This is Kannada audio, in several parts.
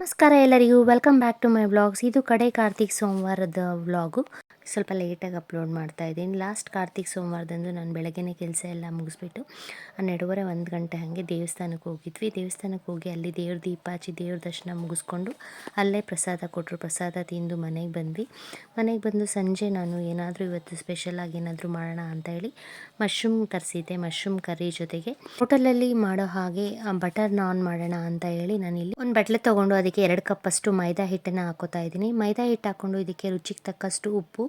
ನಮಸ್ಕಾರ ಎಲ್ಲರಿಗೂ welcome back to my vlogs ಇದು ಕಡೆ ಕಾರ್ತಿಕ್ ಸೋಮವಾರದ ವ್ಲಾಗು ಸ್ವಲ್ಪ ಲೇಟಾಗಿ ಅಪ್ಲೋಡ್ ಮಾಡ್ತಾ ಇದ್ದೀನಿ. ಲಾಸ್ಟ್ ಕಾರ್ತಿಕ್ ಸೋಮವಾರದಂದು ನಾನು ಬೆಳಗ್ಗೆನೇ ಕೆಲಸ ಎಲ್ಲ ಮುಗಿಸ್ಬಿಟ್ಟು ಹನ್ನೆರಡುವರೆ ಒಂದು ಗಂಟೆ ಹಾಗೆ ದೇವಸ್ಥಾನಕ್ಕೆ ಹೋಗಿದ್ವಿ. ದೇವಸ್ಥಾನಕ್ಕೆ ಹೋಗಿ ಅಲ್ಲಿ ದೇವ್ರ ದೀಪ ಹಚ್ಚಿ ದೇವ್ರ ದರ್ಶನ ಮುಗಿಸ್ಕೊಂಡು ಅಲ್ಲೇ ಪ್ರಸಾದ ಕೊಟ್ಟರು. ಪ್ರಸಾದ ತಿಂದು ಮನೆಗೆ ಬಂದ್ವಿ. ಮನೆಗೆ ಬಂದು ಸಂಜೆ ನಾನು ಏನಾದರೂ ಇವತ್ತು ಸ್ಪೆಷಲಾಗಿ ಏನಾದರೂ ಮಾಡೋಣ ಅಂತ ಹೇಳಿ ಮಶ್ರೂಮ್ ತರಿಸಿದ್ದೆ ಮಶ್ರೂಮ್ ಕರಿ ಜೊತೆಗೆ ಹೋಟೆಲಲ್ಲಿ ಮಾಡೋ ಹಾಗೆ ಬಟರ್ ನಾನ್ ಮಾಡೋಣ ಅಂತ ಹೇಳಿ ನಾನು ಇಲ್ಲಿ ಒಂದು ಬಟ್ಲೆ ತೊಗೊಂಡು ಅದಕ್ಕೆ ಎರಡು ಕಪ್ಪಷ್ಟು ಮೈದಾ ಹಿಟ್ಟನ್ನು ಹಾಕೋತಾ ಇದ್ದೀನಿ. ಮೈದಾ ಹಿಟ್ಟು ಹಾಕ್ಕೊಂಡು ಇದಕ್ಕೆ ರುಚಿಗೆ ತಕ್ಕಷ್ಟು ಉಪ್ಪು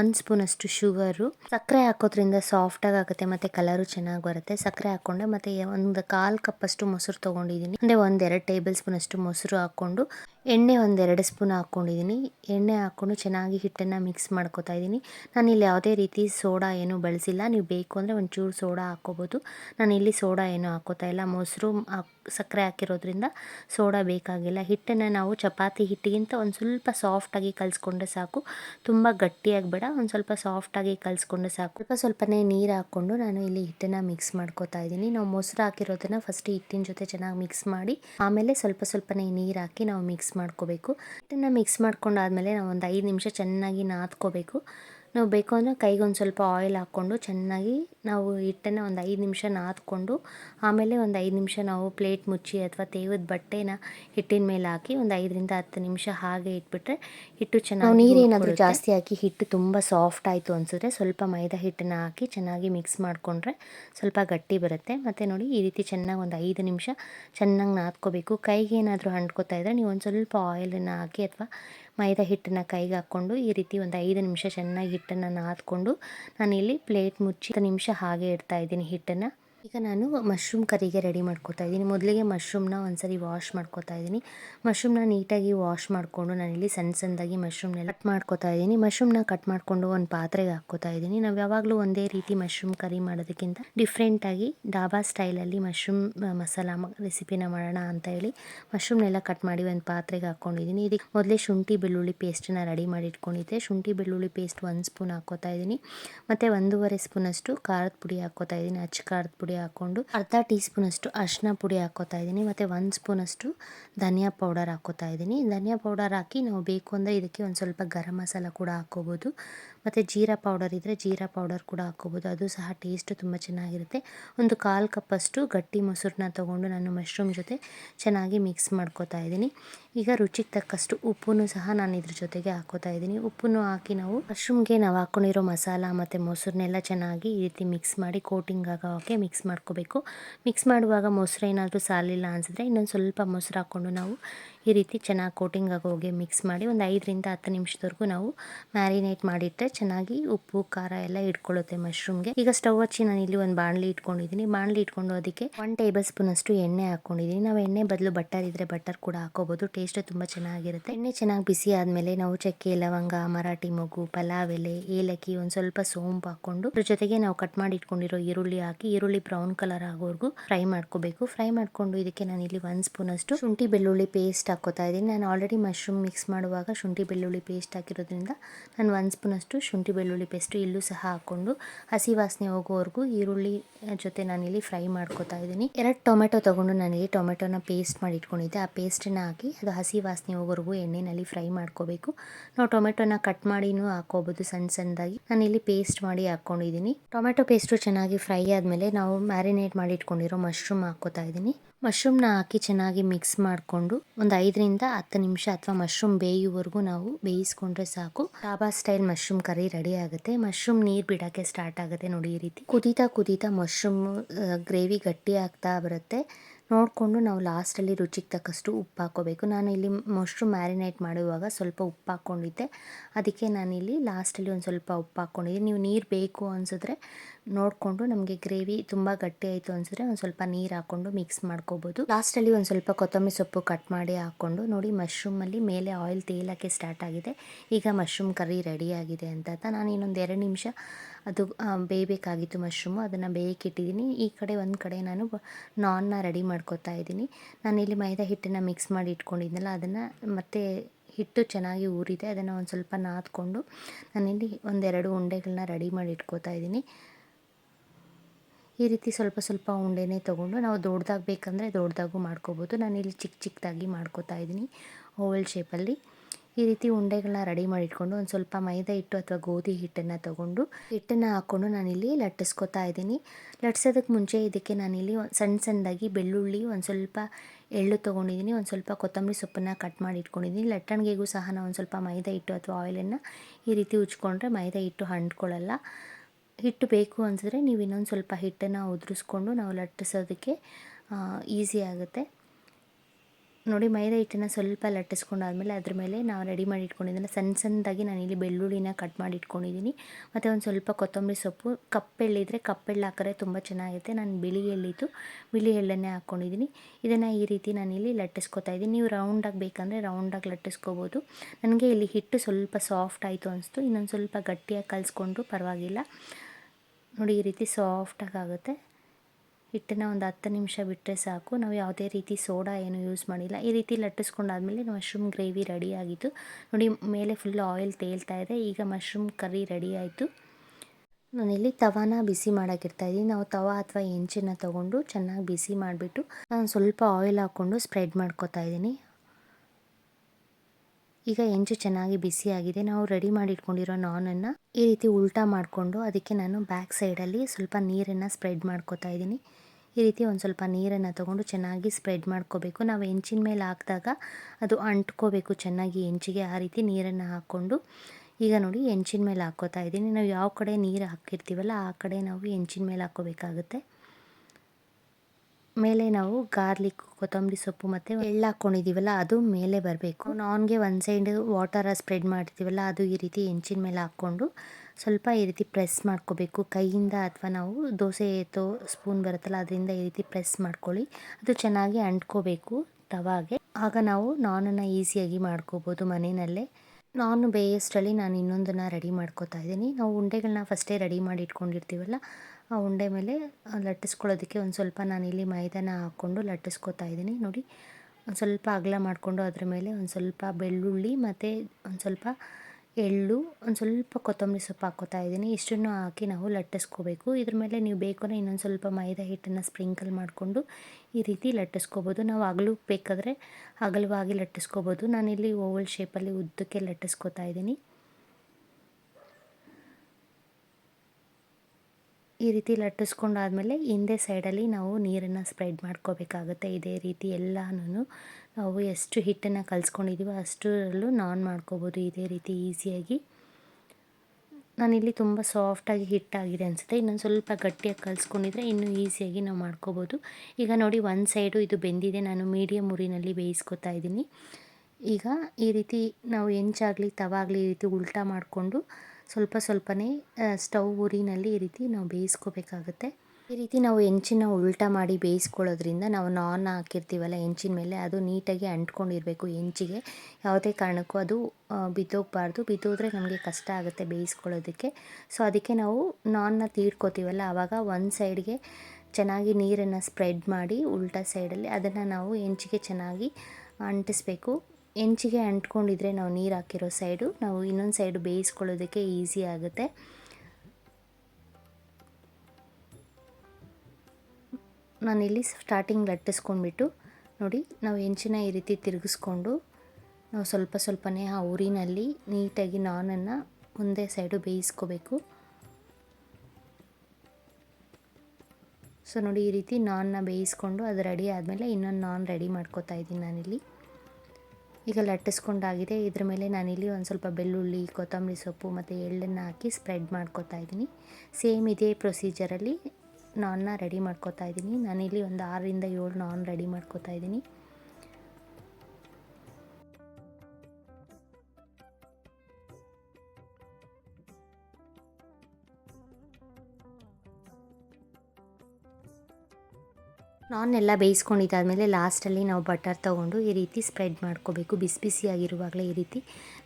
ಒಂದು ಸ್ಪೂನಷ್ಟು ಶುಗರು ಸಕ್ಕರೆ ಹಾಕೋದ್ರಿಂದ ಸಾಫ್ಟಾಗಿ ಆಗುತ್ತೆ, ಮತ್ತು ಕಲರು ಚೆನ್ನಾಗಿ ಬರುತ್ತೆ. ಸಕ್ಕರೆ ಹಾಕ್ಕೊಂಡೆ ಮತ್ತು ಒಂದು ಕಾಲು ಕಪ್ಪಷ್ಟು ಮೊಸರು ತೊಗೊಂಡಿದ್ದೀನಿ. ಅಂದರೆ ಒಂದೆರಡು ಟೇಬಲ್ ಸ್ಪೂನಷ್ಟು ಮೊಸರು ಹಾಕ್ಕೊಂಡು ಎಣ್ಣೆ ಒಂದೆರಡು ಸ್ಪೂನ್ ಹಾಕ್ಕೊಂಡಿದ್ದೀನಿ. ಎಣ್ಣೆ ಹಾಕ್ಕೊಂಡು ಚೆನ್ನಾಗಿ ಹಿಟ್ಟನ್ನು ಮಿಕ್ಸ್ ಮಾಡ್ಕೊತಾ ಇದ್ದೀನಿ. ನಾನಿಲ್ಲಿ ಯಾವುದೇ ರೀತಿ ಸೋಡಾ ಏನು ಬಳಸಿಲ್ಲ. ನೀವು ಬೇಕು ಅಂದರೆ ಒಂಚೂರು ಸೋಡಾ ಹಾಕ್ಕೋಬೋದು. ನಾನು ಇಲ್ಲಿ ಸೋಡಾ ಏನು ಹಾಕೋತಾ ಇಲ್ಲ. ಮೊಸರು ಸಕ್ಕರೆ ಹಾಕಿರೋದ್ರಿಂದ ಸೋಡಾ ಬೇಕಾಗಿಲ್ಲ. ಹಿಟ್ಟನ್ನು ನಾವು ಚಪಾತಿ ಹಿಟ್ಟಿಗಿಂತ ಒಂದು ಸ್ವಲ್ಪ ಸಾಫ್ಟಾಗಿ ಕಲಿಸ್ಕೊಂಡ್ರೆ ಸಾಕು. ತುಂಬ ಗಟ್ಟಿಯಾಗಿ ಬೇಡ ಒಂದು ಸ್ವಲ್ಪ ಸಾಫ್ಟಾಗಿ ಕಲಿಸ್ಕೊಂಡ್ರೆ ಸಾಕು. ಸ್ವಲ್ಪ ಸ್ವಲ್ಪನೇ ನೀರು ಹಾಕ್ಕೊಂಡು ನಾನು ಇಲ್ಲಿ ಹಿಟ್ಟನ್ನು ಮಿಕ್ಸ್ ಮಾಡ್ಕೋತಾ ಇದ್ದೀನಿ. ನಾವು ಮೊಸರು ಹಾಕಿರೋದನ್ನು ಫಸ್ಟ್ ಹಿಟ್ಟಿನ ಜೊತೆ ಚೆನ್ನಾಗಿ ಮಿಕ್ಸ್ ಮಾಡಿ, ಆಮೇಲೆ ಸ್ವಲ್ಪ ಸ್ವಲ್ಪನೇ ನೀರು ಹಾಕಿ ನಾವು ಮಿಕ್ಸ್ ಮಾಡ್ಕೋಬೇಕು. ಇದನ್ನು ಮಿಕ್ಸ್ ಮಾಡ್ಕೊಂಡಾದ್ಮೇಲೆ ನಾವು ಒಂದು ಐದು ನಿಮಿಷ ಚೆನ್ನಾಗಿ ನಾದ್ಕೋಬೇಕು. ನಾವು ಬೇಕು ಅಂದರೆ ಕೈಗೆ ಒಂದು ಸ್ವಲ್ಪ ಆಯಿಲ್ ಹಾಕ್ಕೊಂಡು ಚೆನ್ನಾಗಿ ನಾವು ಹಿಟ್ಟನ್ನು ಒಂದು ಐದು ನಿಮಿಷ ನಾದ್ಕೊಂಡು ಆಮೇಲೆ ಒಂದು ಐದು ನಿಮಿಷ ನಾವು ಪ್ಲೇಟ್ ಮುಚ್ಚಿ ಅಥವಾ ತೇವದ ಬಟ್ಟೆನ ಹಿಟ್ಟಿನ ಮೇಲೆ ಹಾಕಿ ಒಂದು ಐದರಿಂದ ಹತ್ತು ನಿಮಿಷ ಹಾಗೆ ಇಟ್ಬಿಟ್ರೆ ಹಿಟ್ಟು ಚೆನ್ನಾಗಿ ನೀರೇನಾದರೂ ಜಾಸ್ತಿ ಹಾಕಿ ಹಿಟ್ಟು ತುಂಬ ಸಾಫ್ಟ್ ಆಯಿತು ಅನಿಸಿದ್ರೆ ಸ್ವಲ್ಪ ಮೈದಾ ಹಿಟ್ಟನ್ನು ಹಾಕಿ ಚೆನ್ನಾಗಿ ಮಿಕ್ಸ್ ಮಾಡಿಕೊಂಡ್ರೆ ಸ್ವಲ್ಪ ಗಟ್ಟಿ ಬರುತ್ತೆ. ಮತ್ತು ನೋಡಿ ಈ ರೀತಿ ಚೆನ್ನಾಗಿ ಒಂದು ಐದು ನಿಮಿಷ ಚೆನ್ನಾಗಿ ನಾದ್ಕೋಬೇಕು. ಕೈಗೆ ಏನಾದರೂ ಅಂಟ್ಕೋತಾ ಇದ್ದರೆ ನೀವು ಒಂದು ಸ್ವಲ್ಪ ಆಯಿಲನ್ನು ಹಾಕಿ ಅಥವಾ ಮೈದಾ ಹಿಟ್ಟನ್ನು ಕೈಗೆ ಹಾಕ್ಕೊಂಡು ಈ ರೀತಿ ಒಂದು ಐದು ನಿಮಿಷ ಚೆನ್ನಾಗಿ ಹಿಟ್ಟನ್ನು ನಾದ್ಕೊಂಡು ನಾನಿಲ್ಲಿ ಪ್ಲೇಟ್ ಮುಚ್ಚಿ ನಿಮಿಷ ಹಾಗೆ ಇಡ್ತಾ ಇದ್ದೀನಿ ಹಿಟ್ಟನ್ನು. ಈಗ ನಾನು ಮಶ್ರೂಮ್ ಕರಿಗೆ ರೆಡಿ ಮಾಡ್ಕೋತಾ ಇದ್ದೀನಿ. ಮೊದಲಿಗೆ ಮಶ್ರೂಮ್ನ ಒಂದ್ಸರಿ ವಾಶ್ ಮಾಡ್ಕೋತಾ ಇದ್ದೀನಿ. ಮಶ್ರೂಮ್ನ ನೀಟಾಗಿ ವಾಶ್ ಮಾಡಿಕೊಂಡು ನಾನಿಲ್ಲಿ ಸಣ್ಣ ಸಣ್ಣದಾಗಿ ಮಶ್ರೂಮ್ನೆಲ್ಲ ಕಟ್ ಮಾಡ್ಕೋತಾ ಇದ್ದೀನಿ. ಮಶ್ರೂಮ್ನ ಕಟ್ ಮಾಡಿಕೊಂಡು ಒಂದು ಪಾತ್ರೆಗೆ ಹಾಕ್ಕೋತಾ ಇದ್ದೀನಿ. ನಾವು ಯಾವಾಗಲೂ ಒಂದೇ ರೀತಿ ಮಶ್ರೂಮ್ ಕರಿ ಮಾಡೋದಕ್ಕಿಂತ ಡಿಫ್ರೆಂಟಾಗಿ ಡಾಬಾ ಸ್ಟೈಲಲ್ಲಿ ಮಶ್ರೂಮ್ ಮಸಾಲ ರೆಸಿಪಿನ ಮಾಡೋಣ ಅಂತ ಹೇಳಿ ಮಶ್ರೂಮ್ನೆಲ್ಲ ಕಟ್ ಮಾಡಿ ಒಂದು ಪಾತ್ರೆಗೆ ಹಾಕ್ಕೊಂಡಿದ್ದೀನಿ. ಇದಕ್ಕೆ ಮೊದಲೇ ಶುಂಠಿ, ಬೆಳ್ಳುಳ್ಳಿ ಪೇಸ್ಟನ್ನ ರೆಡಿ ಮಾಡಿ ಇಟ್ಕೊಂಡಿದ್ದೆ. ಶುಂಠಿ, ಬೆಳ್ಳುಳ್ಳಿ ಪೇಸ್ಟ್ ಒಂದು ಸ್ಪೂನ್ ಹಾಕ್ಕೋತಾ ಇದ್ದೀನಿ. ಮತ್ತು ಒಂದೂವರೆ ಸ್ಪೂನಷ್ಟು ಖಾರದ ಪುಡಿ ಹಾಕ್ಕೋತಾ ಇದ್ದೀನಿ. ಅಚ್ಚ ಖಾರದ ಪುಡಿ ಹಾಕ್ಕೊಂಡು ಅರ್ಧ ಟೀ ಸ್ಪೂನಷ್ಟು ಅರಿಶಿನ ಪುಡಿ ಹಾಕೋತಾ ಇದ್ದೀನಿ. ಮತ್ತು ಒಂದು ಸ್ಪೂನಷ್ಟು ಧನಿಯಾ ಪೌಡರ್ ಹಾಕೋತಾ ಇದ್ದೀನಿ. ಧನಿಯಾ ಪೌಡರ್ ಹಾಕಿ ನಾವು ಬೇಕು ಅಂದರೆ ಇದಕ್ಕೆ ಒಂದು ಸ್ವಲ್ಪ ಗರಂ ಮಸಾಲ ಕೂಡ ಹಾಕ್ಕೋಬೋದು. ಮತ್ತು ಜೀರಾ ಪೌಡರ್ ಇದ್ದರೆ ಜೀರಾ ಪೌಡರ್ ಕೂಡ ಹಾಕ್ಕೋಬೋದು. ಅದು ಸಹ ಟೇಸ್ಟ್ ತುಂಬ ಚೆನ್ನಾಗಿರುತ್ತೆ. ಒಂದು ಕಾಲು ಕಪ್ಪಷ್ಟು ಗಟ್ಟಿ ಮೊಸರನ್ನ ತೊಗೊಂಡು ನಾನು ಮಶ್ರೂಮ್ ಜೊತೆ ಚೆನ್ನಾಗಿ ಮಿಕ್ಸ್ ಮಾಡ್ಕೋತಾ ಇದ್ದೀನಿ. ಈಗ ರುಚಿಗೆ ತಕ್ಕಷ್ಟು ಉಪ್ಪನ್ನು ಸಹ ನಾನು ಇದ್ರ ಜೊತೆಗೆ ಹಾಕೋತಾ ಇದ್ದೀನಿ. ಉಪ್ಪನ್ನು ಹಾಕಿ ನಾವು ಮಶ್ರೂಮ್ಗೆ ನಾವು ಹಾಕ್ಕೊಂಡಿರೋ ಮಸಾಲ ಮತ್ತು ಮೊಸರನ್ನೆಲ್ಲ ಚೆನ್ನಾಗಿ ಈ ರೀತಿ ಮಿಕ್ಸ್ ಮಾಡಿ ಕೋಟಿಂಗ್ ಆಗೋಕ್ಕೆ ಮಿಕ್ಸ್ ಮಾಡ್ಕೋಬೇಕು. ಮಿಕ್ಸ್ ಮಾಡುವಾಗ ಮೊಸರು ಏನಾದರೂ ಸಾಲಿಲ್ಲ ಅನಿಸಿದ್ರೆ ಇನ್ನೊಂದು ಸ್ವಲ್ಪ ಮೊಸರು ಹಾಕ್ಕೊಂಡು ನಾವು ಈ ರೀತಿ ಚೆನ್ನಾಗಿ ಕೋಟಿಂಗ್ ಆಗೋಗೆ ಮಿಕ್ಸ್ ಮಾಡಿ ಒಂದು ಐದರಿಂದ ಹತ್ತು ನಿಮಿಷದವರೆಗೂ ನಾವು ಮ್ಯಾರಿನೇಟ್ ಮಾಡಿಟ್ಟರೆ ಚೆನ್ನಾಗಿ ಉಪ್ಪು, ಖಾರ ಎಲ್ಲ ಇಟ್ಕೊಳ್ಳುತ್ತೆ ಮಶ್ರೂಮ್ಗೆ. ಈಗ ಸ್ಟವ್ ಹಚ್ಚಿ ನಾನು ಇಲ್ಲಿ ಒಂದು ಬಾಣಲಿ ಇಟ್ಕೊಂಡಿದ್ದೀನಿ. ಬಾಣಲಿ ಇಟ್ಕೊಂಡು ಅದಕ್ಕೆ ಒನ್ ಟೇಬಲ್ ಸ್ಪೂನ್ ಅಷ್ಟು ಎಣ್ಣೆ ಹಾಕೊಂಡಿದ್ದೀನಿ ನಾವು ಎಣ್ಣೆ ಬದಲು ಬಟರ್ ಇದ್ರೆ ಬಟರ್ ಕೂಡ ಹಾಕೋಬಹುದು ಟೇಸ್ಟ್ ತುಂಬ ಚೆನ್ನಾಗಿರುತ್ತೆ. ಎಣ್ಣೆ ಚೆನ್ನಾಗಿ ಬಿಸಿ ಆದಮೇಲೆ ನಾವು ಚಕ್ಕೆ, ಲವಂಗ, ಮರಾಠಿ ಮಗು ಪಲಾವ್ ಎಲೆ, ಏಲಕ್ಕಿ ಒಂದು ಸ್ವಲ್ಪ ಸೋಂಪು ಹಾಕೊಂಡು ಅದ್ರ ಜೊತೆಗೆ ನಾವು ಕಟ್ ಮಾಡಿ ಇಟ್ಕೊಂಡಿರೋ ಈರುಳ್ಳಿ ಹಾಕಿ, ಈರುಳ್ಳಿ ಬ್ರೌನ್ ಕಲರ್ ಆಗೋವರೆಗೂ ಫ್ರೈ ಮಾಡ್ಕೋಬೇಕು. ಫ್ರೈ ಮಾಡ್ಕೊಂಡು ಇದಕ್ಕೆ ನಾನು ಇಲ್ಲಿ ಒಂದು ಸ್ಪೂನ್ ಅಷ್ಟು ಶುಂಠಿ ಬೆಳ್ಳುಳ್ಳಿ ಪೇಸ್ಟ್ ಹಾಕೋತಾ ಇದ್ದೀನಿ. ನಾನು ಆಲ್ರೆಡಿ ಮಶ್ರೂಮ್ ಮಿಕ್ಸ್ ಮಾಡುವಾಗ ಶುಂಠಿ ಬೆಳ್ಳುಳ್ಳಿ ಪೇಸ್ಟ್ ಹಾಕಿರೋದ್ರಿಂದ ನಾನು ಒಂದು ಸ್ಪೂನಷ್ಟು ಶುಂಠಿ ಬೆಳ್ಳುಳ್ಳಿ ಪೇಸ್ಟು ಇಲ್ಲೂ ಸಹ ಹಾಕ್ಕೊಂಡು ಹಸಿ ವಾಸನೆ ಹೋಗೋವರೆಗೂ ಈರುಳ್ಳಿ ಜೊತೆ ನಾನಿಲ್ಲಿ ಫ್ರೈ ಮಾಡ್ಕೋತಾ ಇದ್ದೀನಿ. ಎರಡು ಟೊಮೆಟೊ ತೊಗೊಂಡು ನಾನಿಲ್ಲಿ ಟೊಮೆಟೊನ ಪೇಸ್ಟ್ ಮಾಡಿ ಇಟ್ಕೊಂಡಿದ್ದೆ. ಆ ಪೇಸ್ಟನ್ನ ಹಾಕಿ ಅದು ಹಸಿ ವಾಸನೆ ಹೋಗೋವರೆಗೂ ಎಣ್ಣೆಯಲ್ಲಿ ಫ್ರೈ ಮಾಡ್ಕೋಬೇಕು. ನಾವು ಟೊಮೆಟೊನ ಕಟ್ ಮಾಡಿನೂ ಹಾಕೋಬೋದು ಸಣ್ಣ ಸಣ್ಣದಾಗಿ. ನಾನಿಲ್ಲಿ ಪೇಸ್ಟ್ ಮಾಡಿ ಹಾಕ್ಕೊಂಡಿದ್ದೀನಿ. ಟೊಮೆಟೊ ಪೇಸ್ಟು ಚೆನ್ನಾಗಿ ಫ್ರೈ ಆದಮೇಲೆ ನಾವು ಮ್ಯಾರಿನೇಟ್ ಮಾಡಿ ಇಟ್ಕೊಂಡಿರೋ ಮಶ್ರೂಮ್ ಹಾಕ್ಕೋತಾ ಇದ್ದೀನಿ. ಮಶ್ರೂಮ್ನ ಹಾಕಿ ಚೆನ್ನಾಗಿ ಮಿಕ್ಸ್ ಮಾಡಿಕೊಂಡು ಒಂದು ಐದರಿಂದ ಹತ್ತು ನಿಮಿಷ ಅಥವಾ ಮಶ್ರೂಮ್ ಬೇಯುವವರೆಗೂ ನಾವು ಬೇಯಿಸ್ಕೊಂಡ್ರೆ ಸಾಕು. Dhaba style mushroom curry ready ಆಗುತ್ತೆ. ಮಶ್ರೂಮ್ ನೀರು ಬಿಡೋಕ್ಕೆ ಸ್ಟಾರ್ಟ್ ಆಗುತ್ತೆ ನೋಡಿ ಈ ರೀತಿ. ಕುದೀತಾ ಕುದೀತಾ ಮಶ್ರೂಮ್ ಗ್ರೇವಿ ಗಟ್ಟಿ ಆಗ್ತಾ ಬರುತ್ತೆ. ನೋಡಿಕೊಂಡು ನಾವು ಲಾಸ್ಟಲ್ಲಿ ರುಚಿಗೆ ತಕ್ಕಷ್ಟು ಉಪ್ಪು ಹಾಕೋಬೇಕು ನಾನು ಇಲ್ಲಿ ಮಶ್ರೂಮ್ ಮ್ಯಾರಿನೇಟ್ ಮಾಡುವಾಗ ಸ್ವಲ್ಪ ಉಪ್ಪು ಹಾಕ್ಕೊಂಡಿದ್ದೆ. ಅದಕ್ಕೆ ನಾನಿಲ್ಲಿ ಲಾಸ್ಟಲ್ಲಿ ಒಂದು ಸ್ವಲ್ಪ ಉಪ್ಪು ಹಾಕ್ಕೊಂಡಿದ್ದೀನಿ ನೀವು ನೀರು ಬೇಕು ಅನಿಸಿದ್ರೆ ನೋಡಿಕೊಂಡು ನಮಗೆ ಗ್ರೇವಿ ತುಂಬ ಗಟ್ಟಿ ಆಯಿತು ಅನಿಸಿದ್ರೆ ಒಂದು ಸ್ವಲ್ಪ ನೀರು ಹಾಕ್ಕೊಂಡು ಮಿಕ್ಸ್ ಮಾಡ್ಕೋಬೋದು. ಲಾಸ್ಟಲ್ಲಿ ಒಂದು ಸ್ವಲ್ಪ ಕೊತ್ತಂಬರಿ ಸೊಪ್ಪು ಕಟ್ ಮಾಡಿ ಹಾಕ್ಕೊಂಡು ನೋಡಿ ಮಶ್ರೂಮಲ್ಲಿ ಮೇಲೆ ಆಯಿಲ್ ತೇಲಕ್ಕೆ ಸ್ಟಾರ್ಟ್ ಆಗಿದೆ. ಈಗ ಮಶ್ರೂಮ್ ಕರಿ ರೆಡಿ ಆಗಿದೆ ಅಂತ. ನಾನು ಇನ್ನೊಂದು ಎರಡು ನಿಮಿಷ ಅದು ಬೇಯಬೇಕಾಗಿತ್ತು ಮಶ್ರೂಮು, ಅದನ್ನು ಬೇಯಕ್ಕಿಟ್ಟಿದ್ದೀನಿ ಈ ಕಡೆ ಒಂದು ಕಡೆ ನಾನು ನಾನ್ನ ರೆಡಿ ಮಾಡ್ಕೋತಾ ಇದ್ದೀನಿ. ನಾನಿಲ್ಲಿ ಮೈದಾ ಹಿಟ್ಟನ್ನು ಮಿಕ್ಸ್ ಮಾಡಿ ಇಟ್ಕೊಂಡಿದ್ನಲ್ಲ, ಅದನ್ನು ಮತ್ತೆ ಹಿಟ್ಟು ಚೆನ್ನಾಗಿ ಊರಿದೆ, ಅದನ್ನು ಒಂದು ಸ್ವಲ್ಪ ನಾದ್ಕೊಂಡು ನಾನಿಲ್ಲಿ ಒಂದೆರಡು ಉಂಡೆಗಳನ್ನ ರೆಡಿ ಮಾಡಿ ಇಟ್ಕೋತಾ ಇದ್ದೀನಿ. ಈ ರೀತಿ ಸ್ವಲ್ಪ ಸ್ವಲ್ಪ ಉಂಡೆನೇ ತೊಗೊಂಡು, ನಾವು ದೊಡ್ಡದಾಗಬೇಕಂದ್ರೆ ದೊಡ್ಡದಾಗೂ ಮಾಡ್ಕೋಬೋದು. ನಾನಿಲ್ಲಿ ಚಿಕ್ಕ ಚಿಕ್ಕದಾಗಿ ಮಾಡ್ಕೋತಾ ಇದ್ದೀನಿ, ಓವಲ್ ಶೇಪಲ್ಲಿ. ಈ ರೀತಿ ಉಂಡೆಗಳನ್ನ ರೆಡಿ ಮಾಡಿಟ್ಕೊಂಡು ಒಂದು ಸ್ವಲ್ಪ ಮೈದಾ ಹಿಟ್ಟು ಅಥವಾ ಗೋಧಿ ಹಿಟ್ಟನ್ನು ತೊಗೊಂಡು ಹಿಟ್ಟನ್ನು ಹಾಕ್ಕೊಂಡು ನಾನಿಲ್ಲಿ ಲಟ್ಟಿಸ್ಕೊತಾ ಇದ್ದೀನಿ. ಲಟ್ಟಿಸೋದಕ್ಕೆ ಮುಂಚೆ ಇದಕ್ಕೆ ನಾನಿಲ್ಲಿ ಸಣ್ಣ ಸಣ್ಣದಾಗಿ ಬೆಳ್ಳುಳ್ಳಿ, ಒಂದು ಸ್ವಲ್ಪ ಎಳ್ಳು ತೊಗೊಂಡಿದ್ದೀನಿ, ಒಂದು ಸ್ವಲ್ಪ ಕೊತ್ತಂಬರಿ ಸೊಪ್ಪನ್ನು ಕಟ್ ಮಾಡಿ ಇಟ್ಕೊಂಡಿದ್ದೀನಿ ಲಟ್ಟಣಿಗೆಗೂ ಸಹ ನಾವು ಒಂದು ಸ್ವಲ್ಪ ಮೈದಾ ಹಿಟ್ಟು ಅಥವಾ ಆಯಿಲನ್ನು ಈ ರೀತಿ ಉಜ್ಕೊಂಡ್ರೆ ಮೈದಾ ಹಿಟ್ಟು ಹಂಡ್ಕೊಳ್ಳಲ್ಲ. ಹಿಟ್ಟು ಬೇಕು ಅನಿಸಿದ್ರೆ ನೀವು ಇನ್ನೊಂದು ಸ್ವಲ್ಪ ಹಿಟ್ಟನ್ನು ಉದುರಿಸ್ಕೊಂಡು ನಾವು ಲಟ್ಟಿಸೋದಕ್ಕೆ ಈಸಿ ಆಗುತ್ತೆ. ನೋಡಿ ಮೈದಾ ಹಿಟ್ಟನ್ನು ಸ್ವಲ್ಪ ಲಟ್ಟಿಸ್ಕೊಂಡಾದ್ಮೇಲೆ ಅದ್ರ ಮೇಲೆ ನಾವು ರೆಡಿ ಮಾಡಿ ಇಟ್ಕೊಂಡಿದ್ದೆಲ್ಲ ಸಣ್ಣ ಸಣ್ಣದಾಗಿ ನಾನಿಲ್ಲಿ ಬೆಳ್ಳುಳ್ಳಿನ ಕಟ್ ಮಾಡಿ ಇಟ್ಕೊಂಡಿದ್ದೀನಿ ಮತ್ತು ಒಂದು ಸ್ವಲ್ಪ ಕೊತ್ತಂಬರಿ ಸೊಪ್ಪು ಕಪ್ಪೆಳ್ಳಿದ್ರೆ ಕಪ್ಪೆಳ್ಳು ಹಾಕಿದ್ರೆ ತುಂಬ ಚೆನ್ನಾಗಿರುತ್ತೆ ನಾನು ಬಿಳಿ ಎಳ್ಳಿದ್ದು ಬಿಳಿ ಎಳ್ಳನ್ನೇ ಹಾಕ್ಕೊಂಡಿದ್ದೀನಿ ಇದನ್ನು ಈ ರೀತಿ ನಾನಿಲ್ಲಿ ಲಟ್ಟಿಸ್ಕೊತಾ ಇದ್ದೀನಿ. ನೀವು ರೌಂಡಾಗಿ ಬೇಕಂದರೆ ರೌಂಡಾಗಿ ಲಟ್ಟಿಸ್ಕೋಬೋದು. ನನಗೆ ಇಲ್ಲಿ ಹಿಟ್ಟು ಸ್ವಲ್ಪ ಸಾಫ್ಟ್ ಆಯಿತು ಅನಿಸ್ತು. ಇನ್ನೊಂದು ಸ್ವಲ್ಪ ಗಟ್ಟಿಯಾಗಿ ಕಲಿಸ್ಕೊಂಡ್ರು ಪರವಾಗಿಲ್ಲ. ನೋಡಿ ಈ ರೀತಿ ಸಾಫ್ಟಾಗಿ ಆಗುತ್ತೆ. ಹಿಟ್ಟನ್ನು ಒಂದು ಹತ್ತು ನಿಮಿಷ ಬಿಟ್ಟರೆ ಸಾಕು. ನಾವು ಯಾವುದೇ ರೀತಿ ಸೋಡಾ ಏನು ಯೂಸ್ ಮಾಡಿಲ್ಲ. ಈ ರೀತಿ ಲಟ್ಟಿಸ್ಕೊಂಡಾದ್ಮೇಲೆ ಮಶ್ರೂಮ್ ಗ್ರೇವಿ ರೆಡಿ ಆಗಿತ್ತು. ನೋಡಿ, ಮೇಲೆ ಫುಲ್ ಆಯಿಲ್ ತೇಲ್ತಾ ಇದೆ. ಈಗ ಮಶ್ರೂಮ್ ಕರಿ ರೆಡಿ ಆಯಿತು. ನಾನಿಲ್ಲಿ ತವಾನ ಬಿಸಿ ಮಾಡೋಕ್ಕಿರ್ತಾಯಿದ್ದೀನಿ ನಾವು ತವಾ ಅಥವಾ ಹೆಂಚನ್ನು ತೊಗೊಂಡು ಚೆನ್ನಾಗಿ ಬಿಸಿ ಮಾಡಿಬಿಟ್ಟು ನಾನು ಸ್ವಲ್ಪ ಆಯಿಲ್ ಹಾಕ್ಕೊಂಡು ಸ್ಪ್ರೆಡ್ ಮಾಡ್ಕೊತಾ ಇದ್ದೀನಿ. ಈಗ ಹೆಂಚು ಚೆನ್ನಾಗಿ ಬಿಸಿಯಾಗಿದೆ ನಾವು ರೆಡಿ ಮಾಡಿ ಇಟ್ಕೊಂಡಿರೋ ನಾನನ್ನು ಈ ರೀತಿ ಉಲ್ಟಾ ಮಾಡಿಕೊಂಡು ಅದಕ್ಕೆ ನಾನು ಬ್ಯಾಕ್ ಸೈಡಲ್ಲಿ ಸ್ವಲ್ಪ ನೀರನ್ನು ಸ್ಪ್ರೆಡ್ ಮಾಡ್ಕೋತಾ ಇದ್ದೀನಿ. ಈ ರೀತಿ ಒಂದು ಸ್ವಲ್ಪ ನೀರನ್ನು ತೊಗೊಂಡು ಚೆನ್ನಾಗಿ ಸ್ಪ್ರೆಡ್ ಮಾಡ್ಕೋಬೇಕು. ನಾವು ಹೆಂಚಿನ ಮೇಲೆ ಹಾಕಿದಾಗ ಅದು ಅಂಟ್ಕೋಬೇಕು ಚೆನ್ನಾಗಿ ಹೆಂಚಿಗೆ ಆ ರೀತಿ ನೀರನ್ನು ಹಾಕ್ಕೊಂಡು. ಈಗ ನೋಡಿ ಹೆಂಚಿನ ಮೇಲೆ ಹಾಕ್ಕೋತಾ ಇದ್ದೀನಿ. ನಾವು ಯಾವ ಕಡೆ ನೀರು ಹಾಕಿರ್ತೀವಲ್ಲ ಆ ಕಡೆ ನಾವು ಹೆಂಚಿನ ಮೇಲೆ ಹಾಕ್ಕೋಬೇಕಾಗುತ್ತೆ ಮೇಲೆ ನಾವು ಗಾರ್ಲಿಕ್, ಕೊತ್ತಂಬರಿ ಸೊಪ್ಪು ಮತ್ತು ಎಳ್ಳು ಹಾಕ್ಕೊಂಡಿದ್ದೀವಲ್ಲ ಅದು ಮೇಲೆ ಬರಬೇಕು. ನಾನ್ಗೆ ಒಂದು ಸೈಡ್ ವಾಟರ ಸ್ಪ್ರೆಡ್ ಮಾಡ್ತೀವಲ್ಲ ಅದು ಈ ರೀತಿ ಹೆಂಚಿನ ಮೇಲೆ ಹಾಕ್ಕೊಂಡು ಸ್ವಲ್ಪ ಈ ರೀತಿ ಪ್ರೆಸ್ ಮಾಡ್ಕೋಬೇಕು. ಕೈಯಿಂದ ಅಥವಾ ನಾವು ದೋಸೆ ಎತ್ತೋ ಸ್ಪೂನ್ ಬರುತ್ತಲ್ಲ, ಅದರಿಂದ ಈ ರೀತಿ ಪ್ರೆಸ್ ಮಾಡ್ಕೊಳ್ಳಿ. ಅದು ಚೆನ್ನಾಗಿ ಅಂಟ್ಕೋಬೇಕು ತವಾಗೆ. ಆಗ ನಾವು ನಾನನ್ನು ಈಸಿಯಾಗಿ ಮಾಡ್ಕೋಬೋದು ಮನೆಯಲ್ಲೇ. ನಾನು ಬೇಯಿಸ್ಟಲ್ಲಿ ನಾನು ಇನ್ನೊಂದನ್ನು ರೆಡಿ ಮಾಡ್ಕೋತಾ ಇದ್ದೀನಿ. ನಾವು ಉಂಡೆಗಳನ್ನ ಫಸ್ಟೇ ರೆಡಿ ಮಾಡಿ ಇಟ್ಕೊಂಡಿರ್ತೀವಲ್ಲ, ಆ ಉಂಡೆ ಮೇಲೆ ಲಟ್ಟಿಸ್ಕೊಳ್ಳೋದಕ್ಕೆ ಒಂದು ಸ್ವಲ್ಪ ನಾನಿಲ್ಲಿ ಮೈದಾನ ಹಾಕ್ಕೊಂಡು ಲಟ್ಟಿಸ್ಕೊತಾ ಇದ್ದೀನಿ. ನೋಡಿ, ಒಂದು ಸ್ವಲ್ಪ ಅಗಲ ಮಾಡಿಕೊಂಡು ಅದ್ರ ಮೇಲೆ ಒಂದು ಸ್ವಲ್ಪ ಬೆಳ್ಳುಳ್ಳಿ ಮತ್ತು ಒಂದು ಸ್ವಲ್ಪ ಎಳ್ಳು, ಒಂದು ಸ್ವಲ್ಪ ಕೊತ್ತಂಬರಿ ಸೊಪ್ಪು ಹಾಕ್ಕೋತಾ ಇದ್ದೀನಿ. ಇಷ್ಟನ್ನು ಹಾಕಿ ನಾವು ಲಟ್ಟಿಸ್ಕೋಬೇಕು. ಇದ್ರ ಮೇಲೆ ನೀವು ಬೇಕು ಇನ್ನೊಂದು ಸ್ವಲ್ಪ ಮೈದಾ ಹಿಟ್ಟನ್ನು ಸ್ಪ್ರಿಂಕಲ್ ಮಾಡಿಕೊಂಡು ಈ ರೀತಿ ಲಟ್ಟಿಸ್ಕೋಬೋದು. ನಾವು ಹಗಲು ಬೇಕಾದರೆ ಅಗಲವಾಗಿ ಲಟ್ಟಿಸ್ಕೋಬೋದು. ನಾನಿಲ್ಲಿ ಓವಲ್ ಶೇಪಲ್ಲಿ ಉದ್ದಕ್ಕೆ ಲಟ್ಟಿಸ್ಕೋತಾ ಇದ್ದೀನಿ. ಈ ರೀತಿ ಲಟ್ಟಿಸ್ಕೊಂಡಾದಮೇಲೆ ಹಿಂದೆ ಸೈಡಲ್ಲಿ ನಾವು ನೀರನ್ನು ಸ್ಪ್ರೆಡ್ ಮಾಡ್ಕೋಬೇಕಾಗುತ್ತೆ. ಇದೇ ರೀತಿ ಎಲ್ಲನೂ ನಾವು ಎಷ್ಟು ಹಿಟ್ಟನ್ನು ಕಲಿಸ್ಕೊಂಡಿದ್ದೀವೋ ಅಷ್ಟರಲ್ಲೂ ನಾನ್ ಮಾಡ್ಕೋಬೋದು ಇದೇ ರೀತಿ ಈಸಿಯಾಗಿ. ನಾನಿಲ್ಲಿ ತುಂಬ ಸಾಫ್ಟಾಗಿ ಹಿಟ್ಟಾಗಿದೆ ಅನಿಸುತ್ತೆ. ಇನ್ನೊಂದು ಸ್ವಲ್ಪ ಗಟ್ಟಿಯಾಗಿ ಕಲಿಸ್ಕೊಂಡಿದ್ರೆ ಇನ್ನೂ ಈಸಿಯಾಗಿ ನಾವು ಮಾಡ್ಕೋಬೋದು. ಈಗ ನೋಡಿ ಒಂದು ಸೈಡು ಇದು ಬೆಂದಿದೆ. ನಾನು ಮೀಡಿಯಮ್ ಉರಿನಲ್ಲಿ ಬೇಯಿಸ್ಕೊತಾ ಇದ್ದೀನಿ. ಈಗ ಈ ರೀತಿ ನಾವು ಹೆಂಚಾಗಲಿ, ತವಾಗಲಿ ಈ ರೀತಿ ಉಲ್ಟಾ ಮಾಡಿಕೊಂಡು ಸ್ವಲ್ಪ ಸ್ವಲ್ಪನೇ ಸ್ಟವ್ ಉರಿನಲ್ಲಿ ಈ ರೀತಿ ನಾವು ಬೇಯಿಸ್ಕೋಬೇಕಾಗುತ್ತೆ. ಈ ರೀತಿ ನಾವು ಹೆಂಚಿನ ಉಲ್ಟಾ ಮಾಡಿ ಬೇಯಿಸ್ಕೊಳ್ಳೋದ್ರಿಂದ ನಾವು ನಾನ್ ಹಾಕಿರ್ತೀವಲ್ಲ ಹೆಂಚಿನ ಮೇಲೆ, ಅದು ನೀಟಾಗಿ ಅಂಟ್ಕೊಂಡಿರಬೇಕು ಹೆಂಚಿಗೆ. ಯಾವುದೇ ಕಾರಣಕ್ಕೂ ಅದು ಬಿದ್ದೋಗಬಾರ್ದು. ಬಿದ್ದೋದ್ರೆ ನಮಗೆ ಕಷ್ಟ ಆಗುತ್ತೆ ಬೇಯಿಸ್ಕೊಳ್ಳೋದಕ್ಕೆ. ಸೊ, ಅದಕ್ಕೆ ನಾವು ನಾನ್ನ ತೀಡ್ಕೋತೀವಲ್ಲ, ಆವಾಗ ಒಂದು ಸೈಡ್ಗೆ ಚೆನ್ನಾಗಿ ನೀರನ್ನು ಸ್ಪ್ರೆಡ್ ಮಾಡಿ ಉಲ್ಟಾ ಸೈಡಲ್ಲಿ ಅದನ್ನು ನಾವು ಹೆಂಚಿಗೆ ಚೆನ್ನಾಗಿ ಅಂಟಿಸ್ಬೇಕು. ಹೆಂಚಿಗೆ ಅಂಟ್ಕೊಂಡಿದ್ರೆ ನಾವು ನೀರು ಹಾಕಿರೋ ಸೈಡು ನಾವು ಇನ್ನೊಂದು ಸೈಡು ಬೇಯಿಸ್ಕೊಳ್ಳೋದಕ್ಕೆ ಈಸಿ ಆಗುತ್ತೆ. ನಾನಿಲ್ಲಿ ಸ್ಟಾರ್ಟಿಂಗ್ ಲಟ್ಟಿಸ್ಕೊಂಡ್ಬಿಟ್ಟು ನೋಡಿ, ನಾವು ಹೆಂಚಿನ ಈ ರೀತಿ ತಿರುಗಿಸ್ಕೊಂಡು ನಾವು ಸ್ವಲ್ಪ ಸ್ವಲ್ಪನೇ ಆ ಊರಿನಲ್ಲಿ ನೀಟಾಗಿ ನಾನನ್ನು ಒಂದೇ ಸೈಡು ಬೇಯಿಸ್ಕೋಬೇಕು. ಸೊ ನೋಡಿ, ಈ ರೀತಿ ನಾನ್ನ ಬೇಯಿಸ್ಕೊಂಡು ಅದು ರೆಡಿ ಆದಮೇಲೆ ಇನ್ನೊಂದು ನಾನ್ ರೆಡಿ ಮಾಡ್ಕೋತಾ ಇದ್ದೀನಿ ನಾನಿಲ್ಲಿ. ಈಗ ಲಟ್ಟಿಸ್ಕೊಂಡಾಗಿದೆ. ಇದ್ರ ಮೇಲೆ ನಾನಿಲ್ಲಿ ಒಂದು ಸ್ವಲ್ಪ ಬೆಳ್ಳುಳ್ಳಿ, ಕೊತ್ತಂಬರಿ ಸೊಪ್ಪು ಮತ್ತು ಎಳ್ಳನ್ನು ಹಾಕಿ ಸ್ಪ್ರೆಡ್ ಮಾಡ್ಕೋತಾ ಇದ್ದೀನಿ. ಸೇಮ್ ಇದೇ ಪ್ರೊಸೀಜರಲ್ಲಿ ನಾನ್ನ ರೆಡಿ ಮಾಡ್ಕೋತಾ ಇದ್ದೀನಿ. ನಾನಿಲ್ಲಿ ಒಂದು ಆರರಿಂದ ಏಳು ನಾನ್ ರೆಡಿ ಮಾಡ್ಕೋತಾ ಇದ್ದೀನಿ. ನಾನ್ ಎಲ್ಲ ಬೇಯಿಸ್ಕೊಂಡಿದ್ದಾದಮೇಲೆ ಲಾಸ್ಟಲ್ಲಿ ನಾವು ಬಟರ್ ತೊಗೊಂಡು ಈ ರೀತಿ ಸ್ಪ್ರೆಡ್ ಮಾಡ್ಕೋಬೇಕು. ಬಿಸಿ ಬಿಸಿಯಾಗಿರುವಾಗಲೇ ಈ ರೀತಿ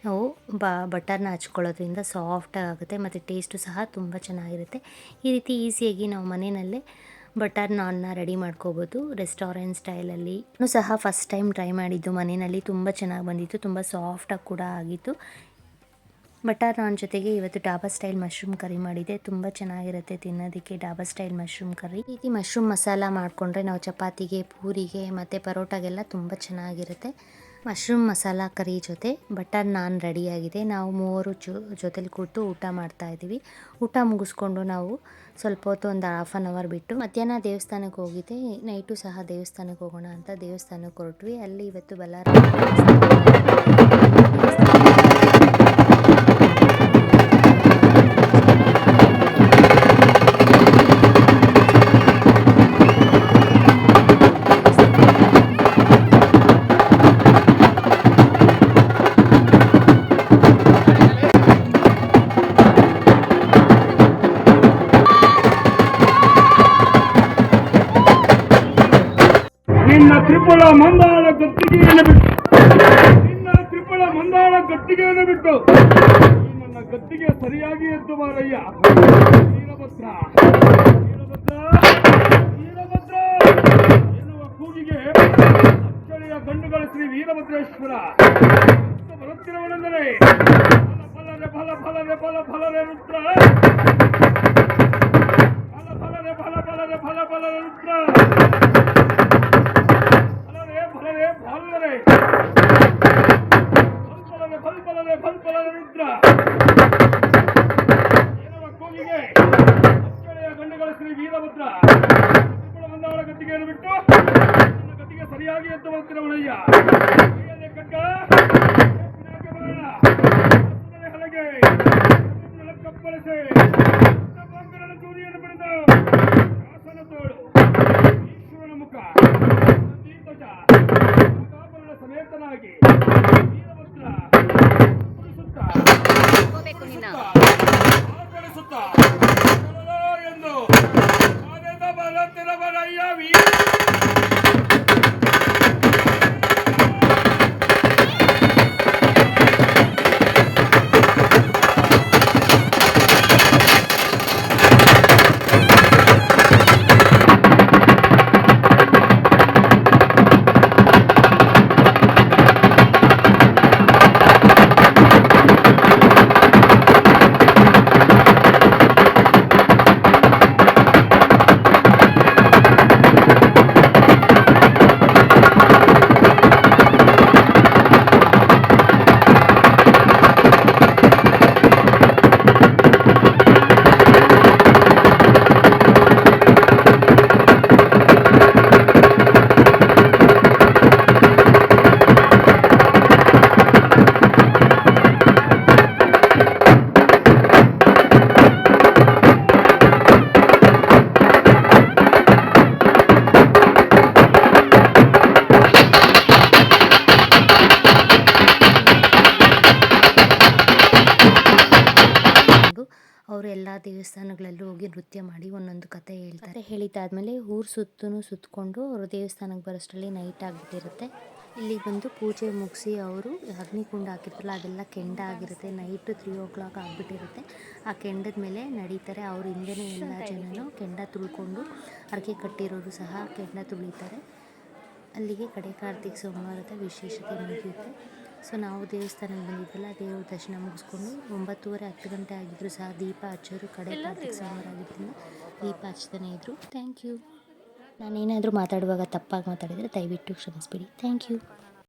ನಾವು ಬ, ಬಟರ್ನ ಹಚ್ಕೊಳ್ಳೋದ್ರಿಂದ ಸಾಫ್ಟ್ ಆಗುತ್ತೆ ಮತ್ತು ಟೇಸ್ಟು ಸಹ ತುಂಬ ಚೆನ್ನಾಗಿರುತ್ತೆ. ಈ ರೀತಿ ಈಸಿಯಾಗಿ ನಾವು ಮನೆಯಲ್ಲೇ ಬಟರ್ ನಾನ್ನ ರೆಡಿ ಮಾಡ್ಕೋಬೋದು ರೆಸ್ಟೋರೆಂಟ್ ಸ್ಟೈಲಲ್ಲಿ. ಸಹ ಫಸ್ಟ್ ಟೈಮ್ ಟ್ರೈ ಮಾಡಿದ್ದು ಮನೆಯಲ್ಲಿ ತುಂಬ ಚೆನ್ನಾಗಿ ಬಂದಿತ್ತು, ತುಂಬ ಸಾಫ್ಟಾಗಿ ಕೂಡ ಆಗಿತ್ತು. ಬಟರ್ ನಾನ್ ಜೊತೆಗೆ ಇವತ್ತು ಡಾಬಾ ಸ್ಟೈಲ್ ಮಶ್ರೂಮ್ ಕರಿ ಮಾಡಿದೆ. ತುಂಬ ಚೆನ್ನಾಗಿರುತ್ತೆ ತಿನ್ನೋದಕ್ಕೆ ಡಾಬಾ ಸ್ಟೈಲ್ ಮಶ್ರೂಮ್ ಕರಿ ಈ ರೀತಿ ಮಶ್ರೂಮ್ ಮಸಾಲ ಮಾಡಿಕೊಂಡ್ರೆ ನಾವು ಚಪಾತಿಗೆ, ಪೂರಿಗೆ ಮತ್ತು ಪರೋಟಾಗೆಲ್ಲ ತುಂಬ ಚೆನ್ನಾಗಿರುತ್ತೆ. ಮಶ್ರೂಮ್ ಮಸಾಲ ಕರಿ ಜೊತೆ ಬಟರ್ ನಾನ್ ರೆಡಿಯಾಗಿದೆ ನಾವು ಮೂವರು ಜೊತೆಲಿ ಕೂತು ಊಟ ಮಾಡ್ತಾ ಇದ್ದೀವಿ. ಊಟ ಮುಗಿಸ್ಕೊಂಡು ನಾವು ಸ್ವಲ್ಪ ಹೊತ್ತು ಒಂದು ಹಾಫ್ ಆನ್ ಅವರ್ ಬಿಟ್ಟು ಮಧ್ಯಾಹ್ನ ದೇವಸ್ಥಾನಕ್ಕೆ ಹೋಗಿದ್ದೆ. ನೈಟು ಸಹ ದೇವಸ್ಥಾನಕ್ಕೆ ಹೋಗೋಣ ಅಂತ ದೇವಸ್ಥಾನಕ್ಕೆ ಹೊರಟ್ವಿ. ಅಲ್ಲಿ ಇವತ್ತು ಬಲ್ಲಾರ ಮಂದಾಳ ಗತ್ತಿಗೆಯನ್ನು ಬಿಟ್ಟು ನನ್ನ ಗತ್ತಿಗೆ ಸರಿಯಾಗಿ ಎದ್ದು ಮಾರಯ್ಯ. ವೀರಭದ್ರ ವೀರಭದ್ರ ವೀರಭದ್ರ ಎನ್ನುವ ಕೂಗಿಗೆ ಅಚ್ಚಳಿಯ ಗಂಡುಗಳ ಶ್ರೀ ವೀರಭದ್ರೇಶ್ವರ. ಬರುತ್ತಿರುವನೆಂದರೆ ಫಲ ಫಲರೆ ಫಲ ಫಲರೆ ಫಲ ಫಲರೆ ರುದ್ರ. ಫಲ ಫಲರೆ ಫಲ ಫಲರೆ ಫಲ ಫಲರೆ ರುದ್ರ. ಸಮೇತನಾಗಿ ದೇವಸ್ಥಾನಗಳಲ್ಲೂ ಹೋಗಿ ನೃತ್ಯ ಮಾಡಿ ಒಂದೊಂದು ಕತೆ ಹೇಳ್ತಾರೆ. ಹೇಳಿದ್ದಾದ್ಮೇಲೆ ಊರು ಸುತ್ತೂ ಸುತ್ತಕೊಂಡು ಅವರು ದೇವಸ್ಥಾನಕ್ಕೆ ಬರೋಷ್ಟರಲ್ಲಿ ನೈಟ್ ಆಗಿಬಿಟ್ಟಿರುತ್ತೆ. ಇಲ್ಲಿಗೆ ಬಂದು ಪೂಜೆ ಮುಗಿಸಿ ಅವರು ಅಗ್ನಿಕುಂಡ ಹಾಕಿರ್ತಾರಲ್ಲ ಅದೆಲ್ಲ ಕೆಂಡ ಆಗಿರುತ್ತೆ. ನೈಟು ತ್ರೀ ಓ ಕ್ಲಾಕ್ ಆಗಿಬಿಟ್ಟಿರುತ್ತೆ. ಆ ಕೆಂಡದ ಮೇಲೆ ನಡೀತಾರೆ. ಅವ್ರ ಹಿಂದೆನೇ ಎಲ್ಲ ಜನನು ಕೆಂಡ ತುಳ್ಕೊಂಡು ಹರಕೆ ಕಟ್ಟಿರೋರು ಸಹ ಕೆಂಡ ತುಳಿತಾರೆ. ಅಲ್ಲಿಗೆ ಕಡೆ ಕಾರ್ತಿಕ್ ಸೋಮವಾರದ ವಿಶೇಷತೆ ಮುಗಿಯುತ್ತೆ. ಸೊ ನಾವು ದೇವಸ್ಥಾನಕ್ಕೆ ಬಂದಿದ್ದಲ್ಲ ದೇವ್ರ ದರ್ಶನ ಮುಗಿಸ್ಕೊಂಡು ಒಂಬತ್ತುವರೆ ಹತ್ತು ಗಂಟೆ ಆಗಿದ್ರು ಸಹ ದೀಪ ಹಚ್ಚೋರು ಕಡೆ ಸೋಮವಾರ ಆಗಿದ್ದರಿಂದ ದೀಪ ಹಚ್ತಾನೆ ಇದ್ರು. ಥ್ಯಾಂಕ್ ಯು ನಾನೇನಾದರೂ ಮಾತಾಡುವಾಗ ತಪ್ಪಾಗಿ ಮಾತಾಡಿದರೆ ದಯವಿಟ್ಟು ಕ್ಷಮಿಸ್ಬಿಡಿ. Thank you